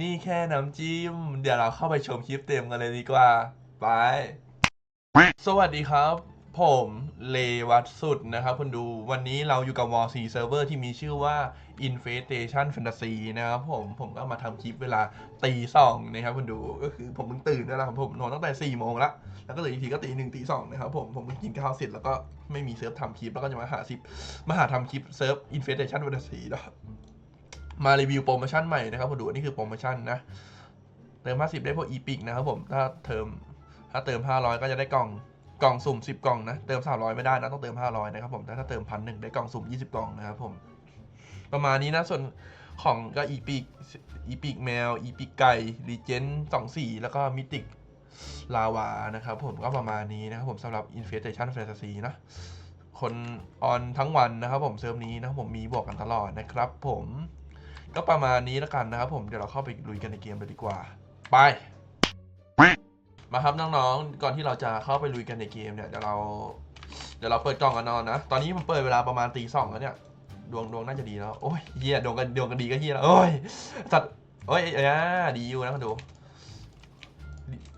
นี่แค่น้ำจิ้ม เดี๋ยวเราเข้าไปชมคลิปเต็มกันเลยดีกว่า ไป สวัสดีครับ ผมเลวัตสุดนะครับคุณดูวันนี้เราอยู่กับ War 4 Server ที่มีชื่อว่า Infestation Fantasy นะครับผมผมก็มาทำคลิปเวลาตีสองนะครับคุณดูก็คือผมเพิ่งตื่นนะครับผมนอนตั้งแต่4ี่โมงละแล้วก็เลยอีกทีก็ตีหนึ่งตีสองนะครับผมผมเพิ่งกินข้าวเสร็จแล้วก็ไม่มีเซิร์ฟทำคลิปแล้วก็จะมาหาซิปมาหาทำคลิปเซิร์ฟ Infestation Fantasy นะ มารีวิวโปรโมชั่นใหม่นะครับผมดูอันนี่คือโปรโมชั่นนะเติม 50 ได้พวกอีพิกนะครับผมถ้าเติมถ้าเติม 500 ก็จะได้กล่องกล่องสุ่ม 10 กล่องนะเติม 300 ไม่ได้นะต้องเติม 500 นะครับผมแต่ถ้าเติมพันหนึ่งได้กล่องสุ่ม 20 กล่องนะครับผมประมาณนี้นะส่วนของก็อีพิกอีพิกแมวอีพิกไก่รีเจนสองสี่แล้วก็มิติกลาวานะครับผมก็ประมาณนี้นะครับผมสำหรับ Infestation Fantasy นะคนออนทั้งวันนะครับผมเซิร์ฟนี้นะครับผมมีบอกกันตลอดนะครับผม ก็ประมาณนี้แล้วกันนะครับผมเดี๋ยวเราเข้าไปลุยกันในเกมเลยดีกว่า ไปมาครับน้องๆ ก่อนที่เราจะเข้าไปลุยกันในเกมเนี่ยเดี๋ยวเราเดี๋ยวเราเปิดกล่องกันนอนนะ ตอนนี้ผมเปิดเวลาประมาณตีสองแล้วเนี่ย ดวงดวงน่าจะดีแล้ว โอ้ยเฮียดวงกันดวงกันดีก็เฮียแล้ว โอ้ย สัตว์ โอ้ยเอ้ยอ่าดีอยู่นะคุณดู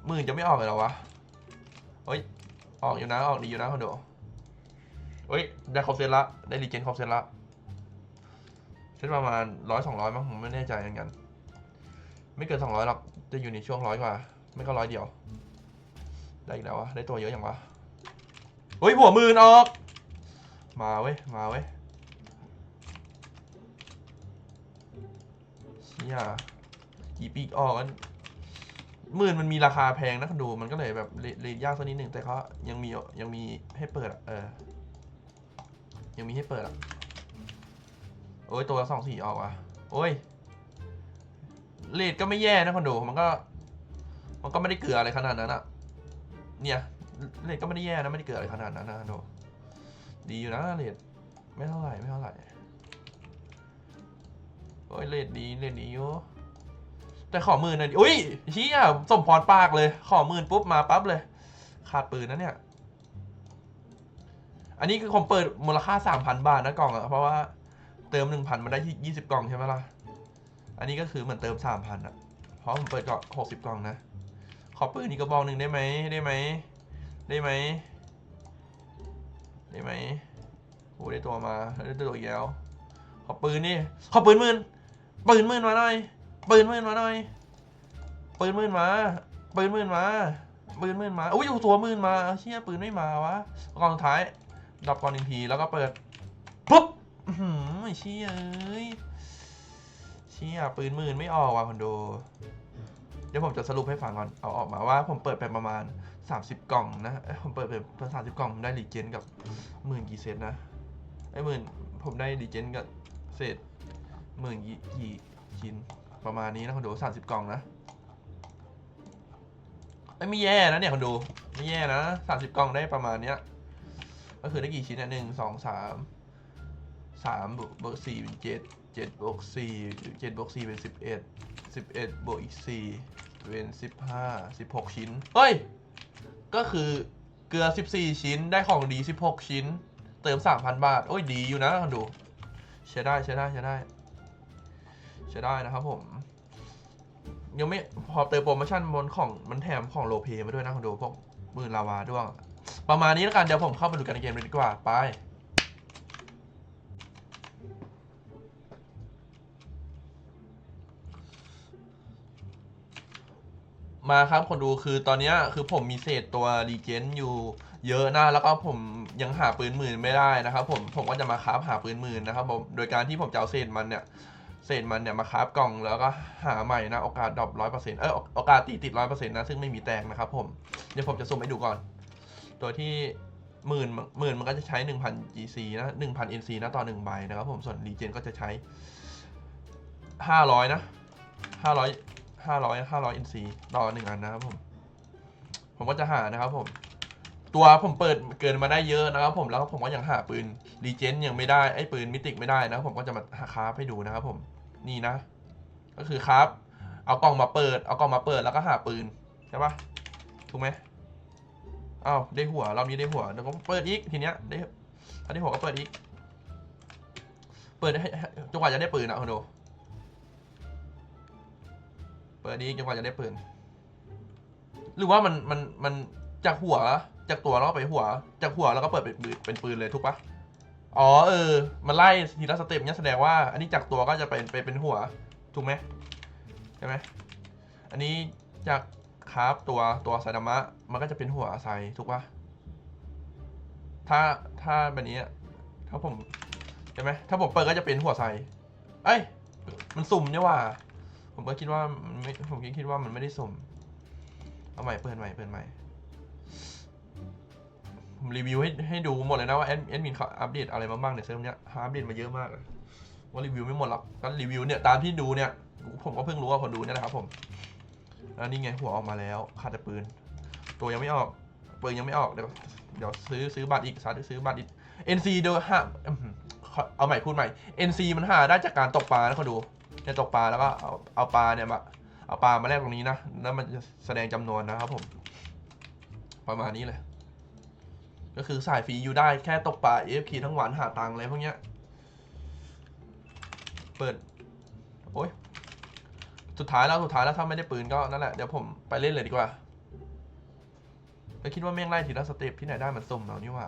หมื่นจะไม่ออกเลยหรอวะ โอ้ย ออกอยู่นะ ออกดีอยู่นะคุณดูโอ้ย ได้ครบเซตละ ได้รีเจนครบเซตละ เซตประมาณร้อยสองร้อยมั้งผมไม่แน่ใจเหมือนกัน ไม่เกินสองร้อยหรอก จะอยู่ในช่วงร้อยกว่า ไม่ก็ร้อยเดียว ได้อีกแล้ววะ ได้ตัวเยอะอย่างวะ เฮ้ยหัวมือนออก มาเว้ย มาเว้ยเชี่ยอีปีกออกกันหมื่นมันมีราคาแพงนะคุณดูมันก็เลยแบบเรเรทยากสักนิดหนึ่งแต่เขายังมียังมีให้เปิดอะเออยังมีให้เปิดอะ โอ้ยตัวสองสี่ออกว่ะโอ้ยเลดก็ไม่แย่นะคอนโดมันก็ มันก็ไม่ได้เกลืออะไรขนาดนั้นอะเนี่ยเลดก็ไม่ได้แย่นะไม่ได้เกลืออะไรขนาดนั้นนะคอนโดดีอยู่นะเลดไม่เท่าไหร่ไม่เท่าไหร่โอ้ยเลดดีเลดดีอยู่แต่ขอมือหน่อยอุ้ยเชี้อะสมพรปากเลย ขอมือปุ๊บมาปั๊บเลย ขาดปืนนะเนี่ย อันนี้คือผมเปิดมูลค่าสามพันบาทนะกล่องอะเพราะว่า เติมหนึ่งพันมันได้ที่ยี่สิบกล่องใช่ไหมล่ะ อันนี้ก็คือเหมือนเติมสามพันอะเพราะผมเปิดกล่องหกสิบกล่องนะ ขอปืนอีกกระบอกหนึ่งได้ไหมได้ไหมได้ไหมได้ไหมโอ้ได้ตัวมาได้ตัวอีกแล้วขอปืนนี่ขอปืนมื่นปืนมื่นมาหน่อยปืนมื่นมาหน่อยปืนมื่นมาปืนมื่นมาปืนมื่นมาอุ้ยตัวมื่นมาเชี่ยปืนไม่มาวะกล่องสุดท้ายดับก่อนหนึ่งทีแล้วก็เปิดปุ๊บ หือไอ้เชี่ยเอ้ยเชี่ยปืนหมื่นไม่ออกว่ะคอนโด เดี๋ยวผมจะสรุปให้ฟังก่อน เอาออกมาว่าผมเปิดไปประมาณ 30 กล่องนะเอ้ยผมเปิดไปสามสิบกล่องผมได้รีเจนกับหมื่นกี่เซตนะไอ้หมื่นผมได้รีเจนกับเศษหมื่นกี่กี่ชิ้นประมาณนี้นะคอนโดสามสิบกล่องนะไอ้ไม่แย่นะเนี่ยคอนโดไม่แย่นะสามสิบกล่องได้ประมาณเนี้ยก็คือได้กี่ชิ้นนะหนึ่งสองสาม สามบวกบวกสี่เป็นเจ็ดเจ็ดบวกสี่เจ็ดบวกสี่เป็นสิบเอ็ดสิบเอ็ดบวกอีกสี่เป็นสิบห้าสิบหกชิ้น เฮ้ย ก็คือเกลือสิบสี่ชิ้นได้ของดีสิบหกชิ้น เติมสามพันบาท โอ้ยดีอยู่นะคุณดูใช้ได้ใช้ได้ใช้ได้ใช้ได้นะครับผม ยังไม่พอเติมโปรโมชั่นบนของมันแถมของโลเพมาด้วยนะคุณดูพวกมือลาวาด้วยประมาณนี้แล้วกันเดี๋ยวผมเข้าไปดูกันในเกมเลยดีกว่าไป มาครับคนดูคือตอนนี้คือผมมีเศษตัวรีเจนอยู่เยอะนะแล้วก็ผมยังหาปืนหมื่นไม่ได้นะครับ ผมผมก็จะมาคราฟหาปืนหมื่นนะครับผมโดยการที่ผมจะเอาเศษมันเนี่ยเศษมันเนี่ยมาคราฟกล่องแล้วก็หาใหม่นะโอกาสดรอปร้อยเปอร์เซ็นต์เออโอกาสตีติดร้อยเปอร์เซ็นต์นะซึ่งไม่มีแตกนะครับผมเดี๋ยวผมจะสุ่มให้ดูก่อน ตัวที่หมื่นหมื่นมันก็จะใช้หนึ่งพัน GC นะหนึ่งพัน NC นะต่อหนึ่งใบนะครับผมส่วนรีเจนก็จะใช้ห้าร้อยนะห้าร้อย ห้าร้อยห้าร้อยอินซีต่อหนึ่งอันนะครับผม ผมก็จะหานะครับผม ตัวผมเปิดเกินมาได้เยอะนะครับ ผมแล้วผมก็ยังหาปืนรีเจนยังไม่ได้ไอ้ปืนมิติกไม่ได้นะผมก็จะมาหาคราฟให้ดูนะครับผมนี่นะ ก็คือคราฟเอากล่องมาเปิด เอากล่องมาเปิดแล้วก็หาปืนใช่ปะถูกไหมอ้าวได้หัวรอบนี้ได้หัวเดี๋ยวผมเปิดอีกทีเนี้ยได้ถ้าได้หัวก็เปิดอีก เปิดให้ให้จนกว่าจะได้ปืนอะคุณดู ปิดอีจนกว่าจะได้ปืน หรือว่ามันมันมันจากหัวจากตัวแล้วไปหัวจากหัวแล้วก็เปิดเป็นปืนเป็นปืนเลยถูกปะอ๋อเออ มันไล่ทีละสเต็ปเนี่ยแสดงว่า อันนี้จากตัวก็จะเป็นไปเป็นหัว ถูกไหมใช่ไหมอันนี้จากคราฟตัวตัวไซดามะ มันก็จะเป็นหัวไซถูกปะถ้าถ้าแบบนี้ถ้าผมใช่ไหมถ้าผมเปิดก็จะเป็นหัวไซเอ้ย มันสุ่มเนี่ยว่า ผมก็คิดว่าไม่ผมก็คิดว่ามันไม่ได้สมเอาใหม่เปิดใหม่เปิดใหม่ผมรีวิวให้ให้ดูหมดเลยนะว่าแอดแอดมินเขาอัปเดตอะไรมาบ้างในเซิร์ฟเนี้ยเขาอัปเดตมาเยอะมากเลยว่ารีวิวไม่หมดหรอกก็รีวิวเนี่ยตามที่ดูเนี่ยผมก็เพิ่งรู้ว่าคนดูเนี่ยแหละครับผมแล้วนี่ไงหัวออกมาแล้วขาดแต่ปืน ตัวยังไม่ออกปืนยังไม่ออกเดี๋ยวเดี๋ยวซื้อซื้อบัตรอีกซัดซื้อบัตรอีก NC โดยหาอื้อหือขอเอาใหม่พูดใหม่ NC มันหาได้จากการตกปลานะเขาดู เนี่ยตกปลาแล้วก็เอาเอาปลาเนี่ยมาเอาปลามาแลกตรงนี้นะ แล้วมันจะแสดงจำนวนนะครับผม ประมาณนี้เลย ก็คือสายฟรีอยู่ได้แค่ตกปลา AFK ทั้งวันหาตังค์อะไรพวกเนี้ย เปิด โอ้ย สุดท้ายแล้วสุดท้ายแล้วถ้าไม่ได้ปืนก็นั่นแหละ เดี๋ยวผมไปเล่นเลยดีกว่าแล้วคิดว่าแม่งไล่ทีละสเต็ปที่ไหนได้มันสุ่มเรานี่ว่า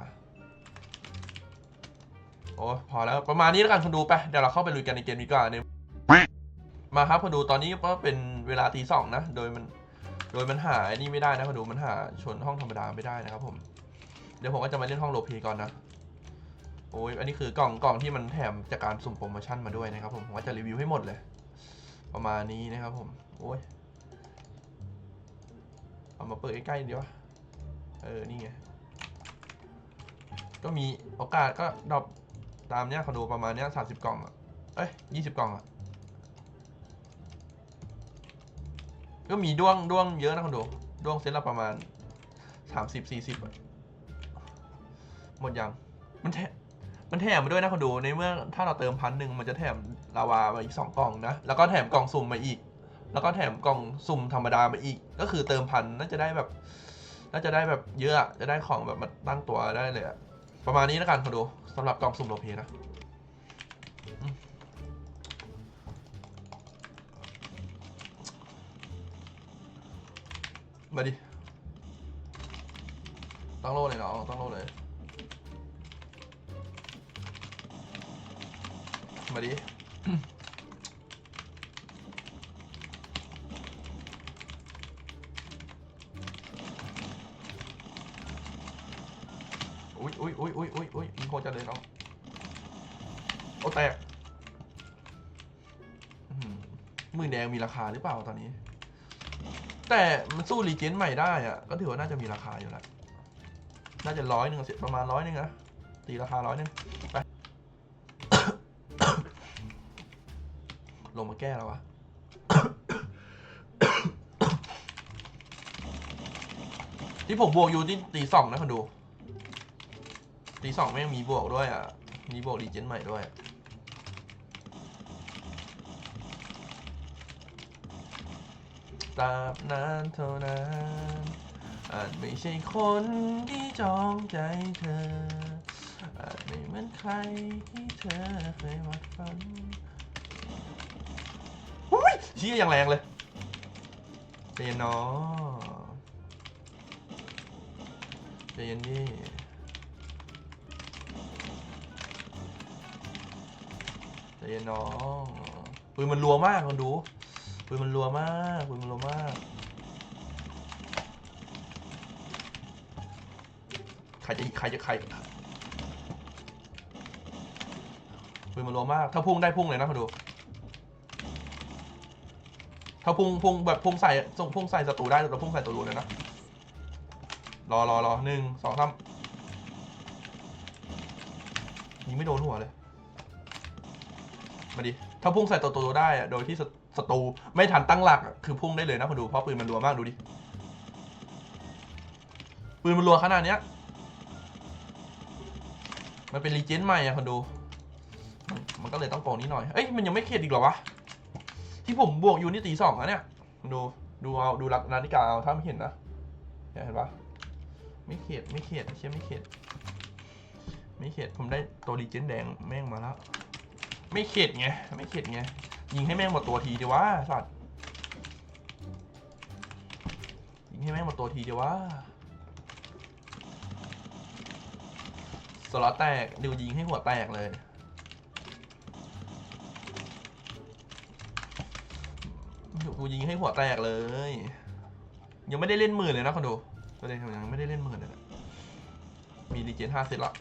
โอ้พอแล้วประมาณนี้แล้วกันคนดูไป เดี๋ยวเราเข้าไปลุยกันในเกมดีกว่าเนี่ย มาครับคนดูตอนนี้ก็เป็นเวลาตีสองนะ โดยมัน โดยมันหาไอ้นี่ไม่ได้นะคนดูมันหาชนห้องธรรมดาไม่ได้นะครับผม เดี๋ยวผมก็จะมาเล่นห้องโรลเพก่อนนะโอ้ยอันนี้คือกล่องกล่องที่มันแถมจากการสุ่มโปรโมชั่นมาด้วยนะครับผมผมก็จะรีวิวให้หมดเลย ประมาณนี้นะครับผมโอ้ยเอามาเปิดใกล้ๆเดียวะเออนี่ไงก็มีโอกาสก็ดรอปตามเนี้ยเขาดูประมาณเนี้ยสามสิบกล่องอะเอ้ยยี่สิบกล่องอะ ก็มีด้วงด้วงเยอะนะคนดูด้วงเซตละประมาณสามสิบสี่สิบหมดยังมันแถมันแถมมาด้วยนะคนดูในเมื่อถ้าเราเติมพันหนึ่งมันจะแถมลาวามาอีกสองกล่องนะแล้วก็แถมกล่องสุ่มมาอีก แล้วก็แถมกล่องสุ่มธรรมดามาอีก ก็คือเติมพันน่าจะได้แบบ น่าจะได้แบบเยอะจะได้ของแบบมาตั้งตัวได้เลยอะประมาณนี้แล้วกันคนดูสำหรับกล่องสุ่มโลเพนะ มาดิ ตั้งโล่เลยเนาะตั้งโล่เลย มาดิ อุ้ยอุ้ยอุ้ยอุ้ยอุ้ยอุ้ยมีโคตรจะเลยน้องโอ้แตกหมือแดงมีราคาหรือเปล่าตอนนี้ แต่มันสู้รีเจนใหม่ได้อะก็ถือว่าน่าจะมีราคาอยู่แหละน่าจะร้อยหนึ่งประมาณร้อยหนึ่งนะตีราคาร้อยหนึ่งไป ลงมาแก้แล้ววะที่ผมบวกอยู่ที่ตีสองนะคนดูตีสองไม่งมีบวกด้วยอะ มีบวกรีเจนใหม่ด้วย ตราบนานเท่านั้น อาจไม่ใช่คนที่จองใจเธอ อาจไม่เหมือนใครที่เธอเคยวาดฝันหุ้ยเชี่ยอย่างแรงเลยใจเย็นเนาะใจเย็นดิใจเย็นน้องปืนมันรัวมากคนดู ปืนมันรัวมากปืนมันรัวมาก ใครจะใครจะใครปืนมันรัวมาก ถ้าพุ่งได้พุ่งเลยนะมาดู ถ้าพุ่งพุ่งแบบพุ่งใส่ส่งพุ่งใส่ศัตรูได้เราพุ่งใส่ตัวรูเลยนะ รอรอรอหนึ่งสองสามยิงไม่โดนหัวเลย มาดิ ถ้าพุ่งใส่ตัวตัวได้อะโดยที่ ศัตรูไม่ทันตั้งหลักคือพุ่งได้เลยนะคนดูเพราะปืนมันรัวมากดูดิปืนมันรัวขนาดเนี้ยมันเป็นรีเจนใหม่อะคนดู มันก็เลยต้องโปรนี้หน่อย เอ้ยมันยังไม่เข็ดอีกเหรอวะ ที่ผมบวกอยู่นี่ตีสองอะเนี่ยดูดูเอาดูรักนาฬิกาเอาถ้าไม่เห็นนะเนี่ยเห็นปะไม่เข็ดไม่เข็ดเชื่อไม่เข็ดไม่เข็ดผมได้ตัวรีเจนแดงแม่งมาแล้ว ไม่เข็ดไงไม่เข็ดไง ยิงให้แม่งหมดตัวทีเดียววะสัตว์ยิงให้แม่งหมดตัวทีเดียววะสล็อตแตกดูยิงให้หัวแตกเลย กูยิงให้หัวแตกเลย ยังไม่ได้เล่นหมื่นเลยนะคนดูประเด็นคือยังไม่ได้เล่นหมื่นเลยนะมีดีเจนห้าเซตละ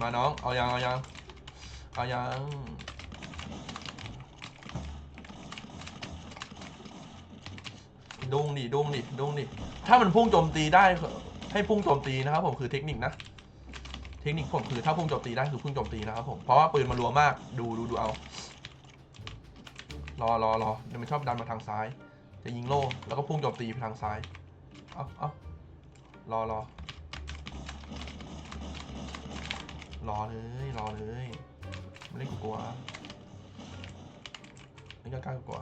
มาน้อง เอายังเอายัง เอายังดุ้งดิดุ้งดิดุ้งดิถ้ามันพุ่งโจมตีได้ให้พุ่งโจมตีนะครับ ผมคือเทคนิคนะ เทคนิคผมคือถ้าพุ่งโจมตีได้คือพุ่งโจมตีนะครับผมเพราะว่าปืนมันรัวมากดูดูดูเอา รอรอรอเดี๋ยวมันชอบดันมาทางซ้าย จะยิงโล่แล้วก็พุ่งโจมตีไปทางซ้ายเอาเอารอรอรอเลยรอเลย เล่นกูกลัวไม่กล้ากล้ากลัว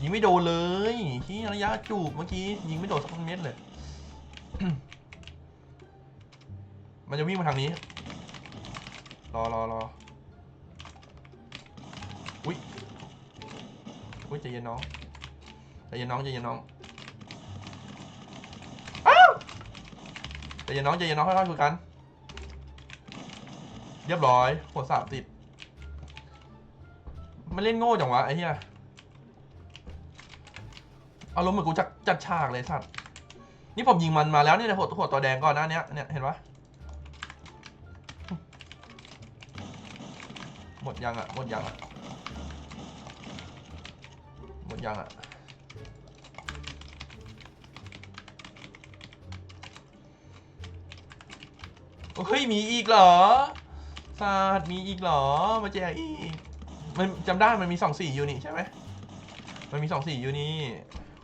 ยิงไม่โดนเลยที่ระยะจูบเมื่อกี้ยิงไม่โดนสักเม็ดเลย มันจะวิ่งมาทางนี้ รอรอรออุ้ยอุ้ยใจเย็นน้องใจเย็นน้องใจเย็นน้องอ้าวใจเย็นน้องใจเย็นน้องค่อยๆคุยกัน เรียบร้อยหัวสามติดมันเล่นโง่จังวะไอ้เหี้ยอารมณ์เหมือนกูจัดจัดฉากเลยสัตว์นี่ผมยิงมันมาแล้วเนี่ยหัวหัวตัวแดงก่อนหน้าเนี้ยเนี่ยเห็นปะหมดยังอะหมดยังอะหมดยังอะเฮ้ยมีอีกเหรอ ศาสตร์มีอีกหรอ มาแจกอีก มันจำได้มันมีสองสีอยู่นี่ใช่ไหม มันมีสองสีอยู่นี่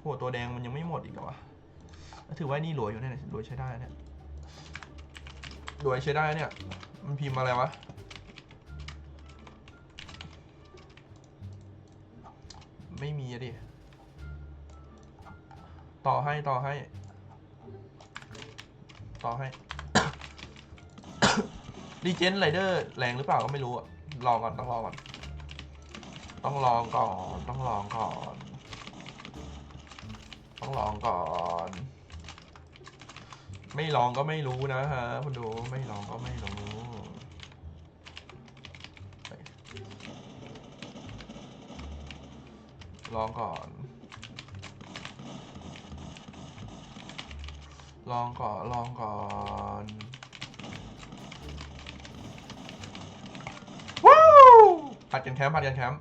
โหตัวแดงมันยังไม่หมดอีกเหรอวะถือว่านี่รวยอยู่เนี่ยรวยใช้ได้เนี่ยรวยใช้ได้เนี่ย มันพิมพ์อะไรวะ ไม่มีอะดิ ต่อให้ต่อให้ ต่อให้ ดีเจนไรเดอร์แรงหรือเปล่าก็ไม่รู้อะลองก่อนต้องลองก่อน ต้องลองก่อน ต้องลองก่อน ต้องลองก่อน ไม่ลองก็ไม่รู้นะฮะคุณดูไม่ลองก็ไม่รู้ลองก่อน ลองก่อน ลองก่อน ว้าว ผัดกันแคมป์ผัดกันแคมป์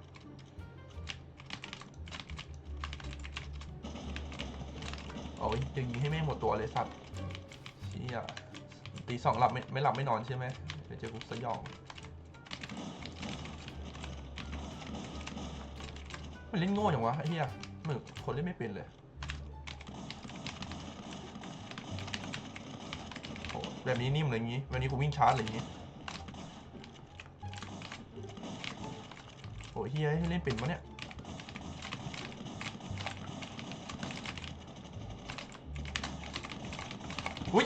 โอ้ยจะยิงให้แม่หมดตัวเลยสัตว์เชี่ยตีสองหลับไม่ไม่หลับไม่นอนใช่ไหมเดี๋ยวเจอกูสยองมันเล่นโง่อย่างวะไอ้เหี้ยเหมือนคนเล่นไม่เป็นเลยโอ้แบบนี้นิ่มเลยอย่างงี้แบบนี้กูวิ่งชาร์จเลยอย่าง โอ้ยเฮียเล่นเป็นปะเนี่ยอุ้ย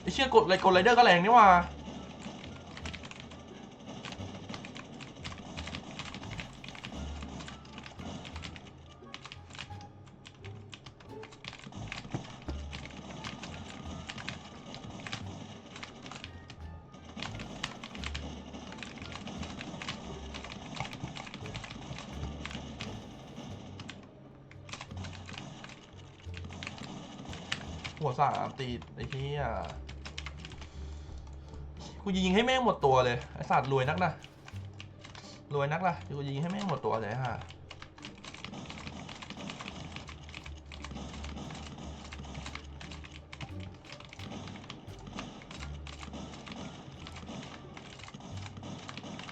ไอเชี่ยกดไรกดไรเดอร์ก็แรงนี่ว่า ติดไอ้เหี้ยกูยิงให้แม่งหมดตัวเลยไอ้สัตว์รวยนักนะรวยนักล่ะกูยิงให้แม่งหมดตัวเลยฮะ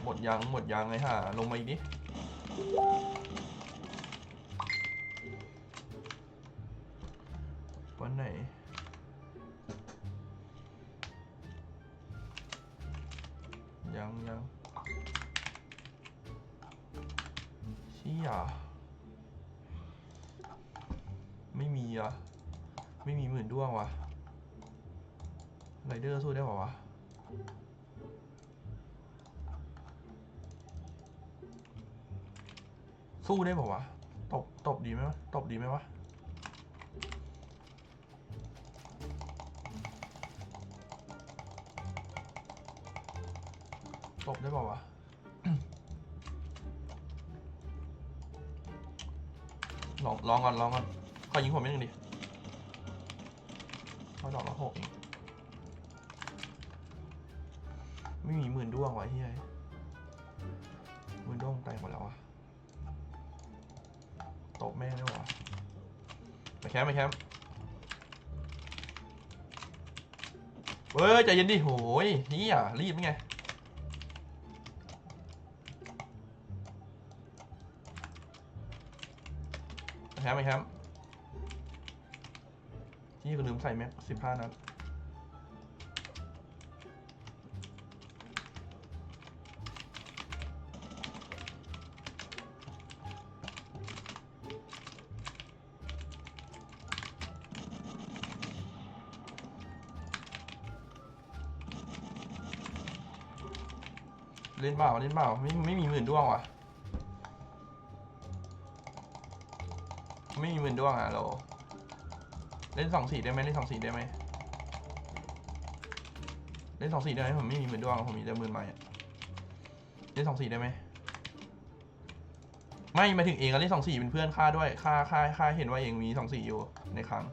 หมดยังหมดยังไงฮะลงมาอีกนิด เดอร์สู้ได้ปล่าวะสู้ได้เปล่าวะตบตบดีไหมวะตบดีไหมวะตบได้เปล่าวะลองลองก่อนลองก่อนขอยิงผมนิดนึงดิเขาดอกละหกเอง วงวะเฮียมื่นด้งแตกหมดแล้ววะตบแม่งได้หวะมาแคมป์มาแคมป์เฮ้ยใจเย็นดิโหยเฮียรีบไงแคมป์ไหมแคมป์ที่ก็ลืมใส่แม็กสิบห้านัด เล่นเปล่าเล่นเปล่าไม่ไม่มีหมื่นดวงว่ะ ไม่มีหมื่นดวงอะเราเล่นสองสีได้ไหมเล่นสองสีได้ไหมเล่นสองสีได้ไหมผมไม่มีหมื่นดวงผมมีแต่หมื่นใหม่เล่นสองสีได้ไหมไม่มาถึงเองอะเล่นสองสีเป็นเพื่อนข้าด้วยข้าข้าข้าเห็นว่าเองมีสองสีอยู่ในครั้ง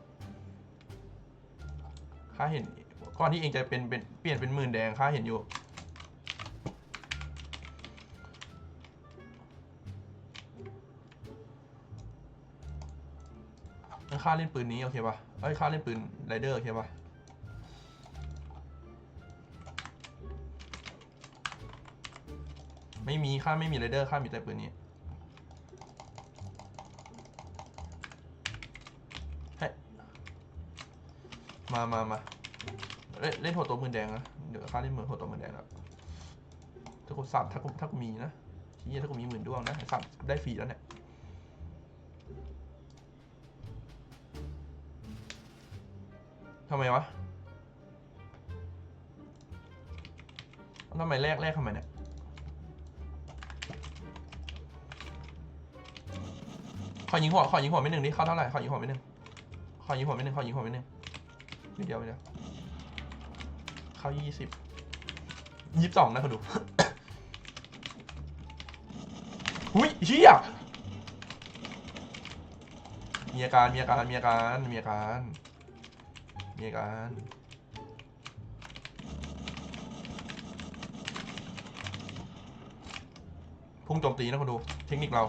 ข้าเห็นก่อนที่เองจะเป็นเป็นเปลี่ยนเป็นหมื่นแดงข้าเห็นอยู่ ค่าเล่นปืนนี้โอเคปะเอ้ยค่าเล่นปืนไรเดอร์โอเคปะไม่มีค่าไม่มีไรเดอร์ค่ามีแต่ปืนนี้เฮ้มามามาเล่นเล่นหัวตัวมือแดงนะเดี๋ยวค่าเล่นมือหัวตัวมือแดงแล้วถ้ากูสับถ้ากูถ้ากูมีนะที่ถ้ากูมีหมื่นดวงนะสับได้ฟรีแล้วเนี่ย ทำไมวะทำไมแรกแรกทำไมเนี่ยขอยิงหัวขอยิงหัวไม่หนึ่งดิเข้าเท่าไหร่ขอยิงหัวไม่หนึ่งขอยิงหัวไม่หนึ่งขอยิงหัวไม่หนึ่งนิดเดียวนิดเดียวเข้ายี่สิบยี่สิบสองนะคุณดูหุ้ยเชี่ยมีอาการมีอาการมีอาการมีอาการ มีอาการพุ่งโจมตีนะคุณดู เทคนิคเรา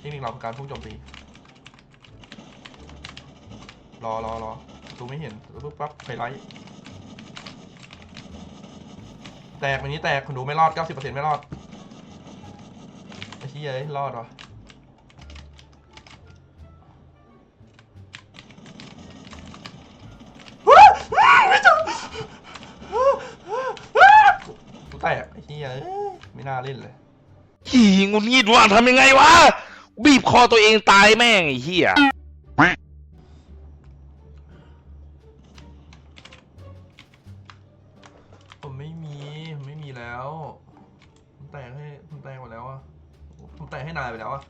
เทคนิคเราคือการพุ่งโจมตี รอรอรอประตูไม่เห็นปุ๊บปั๊บไฮไลท์แตกวันนี้แตกคุณดูไม่รอด 90%ไม่รอดไอ้ชี้เอ้ยรอดวะ น่าเล่นเลยขี่งุนงิดว่าทำยังไงวะ บีบคอตัวเองตายแม่งไอ้เหี้ยผมไม่มีผมไม่มีแล้ว ผมแตกให้ผมแตกหมดแล้วอะผมแตกให้นายไปแล้วอะ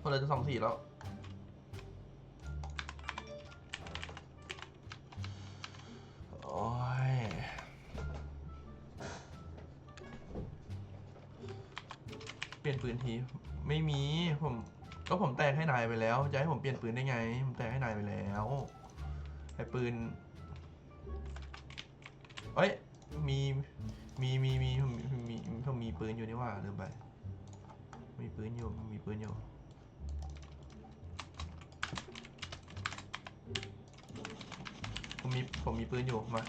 คนเลยจะสองสี่แล้ว นปืนทีไม่มีผมก็ผมแตกให้นายไปแล้ว จะให้ผมเปลี่ยนปืนได้ไง ผมแตกให้นายไปแล้วไอ้ปืนเอ้ยมีมีมีมีผมมีมีผมมีปืนอยู่นี่ว่าลืมไปมีปืนอยู่มีปืนอยู่ผมมีผมมีปืนอยู่มา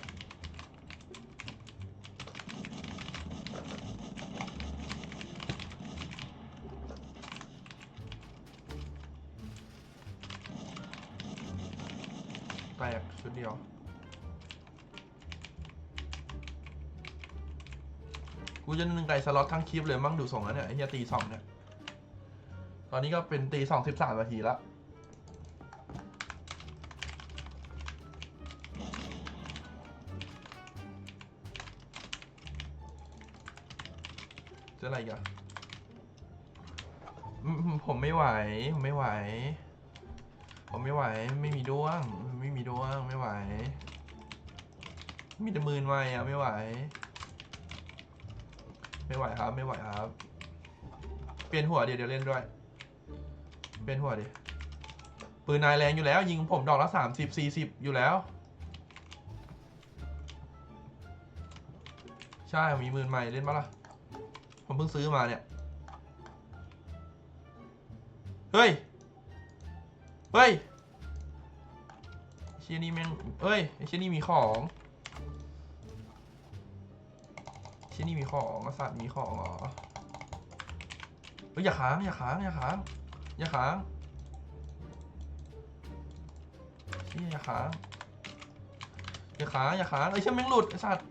แตกชุดเดียว กูจะนึ่งไก่สล็อตทั้งคลิปเลยมั่งดูส่งแล้วเนี่ยไอ้เฮียตีสองเนี่ย ตอนนี้ก็เป็นตีสองสิบสามนาทีแล้วจะอะไรกันอืมผมไม่ไหว ผมไม่ไหว ผมไม่ไหว ไม่มีด้วง ไม่มีด้วงไม่ไหว มีแต่มืนไวอะไม่ไหว ไม่ไหวครับ ไม่ไหวครับ เปลี่ยนหัวเดี๋ยวเดี๋ยวเล่นด้วย เปลี่ยนหัวดิ ปืนนายแรงอยู่แล้ว ยิงผมดอกละสามสิบสี่สิบอยู่แล้ว ใช่มีมืนใหม่เล่นปะล่ะ ผมเพิ่งซื้อมาเนี่ย เฮ้ย เฮ้ย ชี่ยนี่แม่งเฮ้ยไอ้เชี่ยนี่มีของเชี่ยนี่มีของสัตว์มีของเหรอเฮ้ยอย่าค้างอย่าค้างอย่าค้างอย่าค้างเชี่ยอย่าค้างอย่าค้างอย่าค้างไอ้เชี่ยแม่งหลุดไอ้สัตว์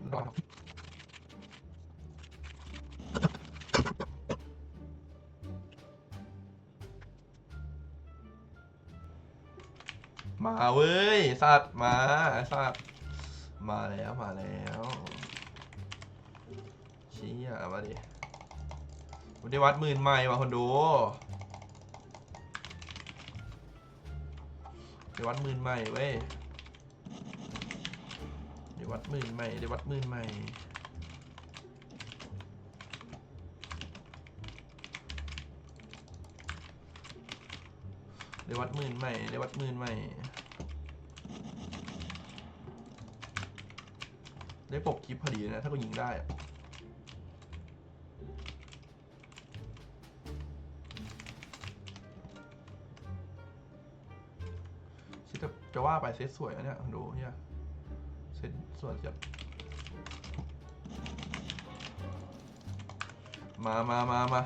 มาเว้ยสัตว์มาสัตว์มาแล้วมาแล้วชี่ยมาดิผมได้วัดหมื่นใหม่ว่ะคนดูได้วัดหมื่นใหม่เว้ยได้วัดหมื่นใหม่ได้วัดหมื่นใหม่ได้วัดหมื่นใหม่ได้วัดหมื่นใหม่ ได้ปกคลิปพอดีนะ ถ้ากูยิงได้อะคิดจะจะว่าไปเซตสวยนะเนี่ยดูเฮียเซตสวยจัดมามามามา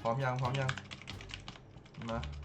พร้อมยังพร้อมยังมา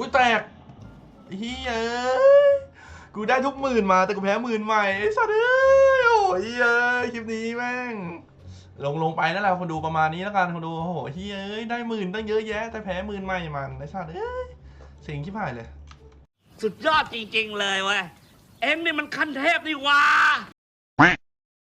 อุ้ยแตกเฮียเอ้ยกูได้ทุกหมื่นมาแต่กูแพ้หมื่นใหม่ไอ้สัตว์เอ้ยโอ้ยเอ้ยคลิปนี้แม่ง ลงลงไปนั่นแหละคนดูประมาณนี้แล้วกันคนดูโอ้โหเฮ้ยได้หมื่นตั้งเยอะแยะ แต่แพ้หมื่นใหม่มันไอ้สัตว์เอ้ยเสียงชิบหายเลย สุดยอดจริง ๆ เลยเว้ยเอ็งนี่มันขั้นเทพนี่ว่า